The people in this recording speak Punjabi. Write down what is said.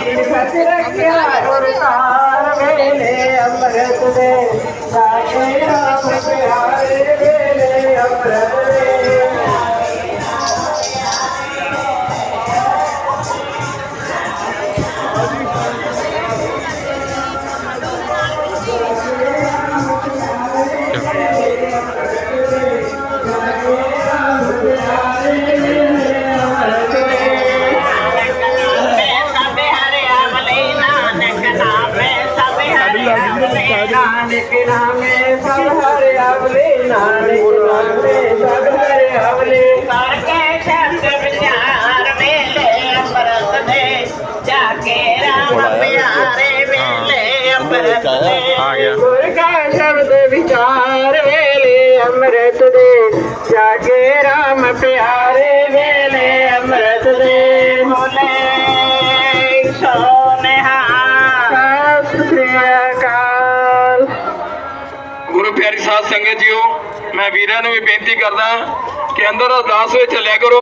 ਸੱਚ ਰੱਖਿਆ ਗੁਰਦਾਰ ਵੇਲੇ ਅੰਮ੍ਰਿਤ ਦੇ ਜਾਗੇ ਨਾਨਕ ਨਾਮੇ ਸਭ ਹਰਿ ਅਵਲੇ ਨਾਨਕ ਨਾਮੇ ਸਭ ਹਰਿ ਅਵਲੇ ਕਰਕੇ ਸ਼ਬਦ ਵਿਚਾਰ ਵੇਲੇ ਅੰਮ੍ਰਿਤ ਦੇ ਜਾ ਕੇ ਰਾਮ ਪਿਆਰੇ ਵੇਲੇ ਅੰਮ੍ਰਿਤ ਦੇ ਆ ਗਿਆ। ਗੁਰ ਕਾ ਸ਼ਬਦ ਵਿਚਾਰ ਵੇਲੇ ਅੰਮ੍ਰਿਤ ਦੇ ਜਾਗੇ RAM ਪਿਆਰੇ ਵੇਲੇ ਅੰਮ੍ਰਿਤ ਦੇ ਬੋਲੇ ਗੁਰੂ ਪਿਆਰੀ ਸਾਧ ਸੰਗਤ ਜੀਓ, ਮੈਂ ਵੀਰਾਂ ਨੂੰ ਵੀ ਬੇਨਤੀ ਕਰਦਾ ਕਿ ਅੰਦਰ ਅਰਦਾਸ ਵਿੱਚ ਚੱਲਿਆ ਕਰੋ।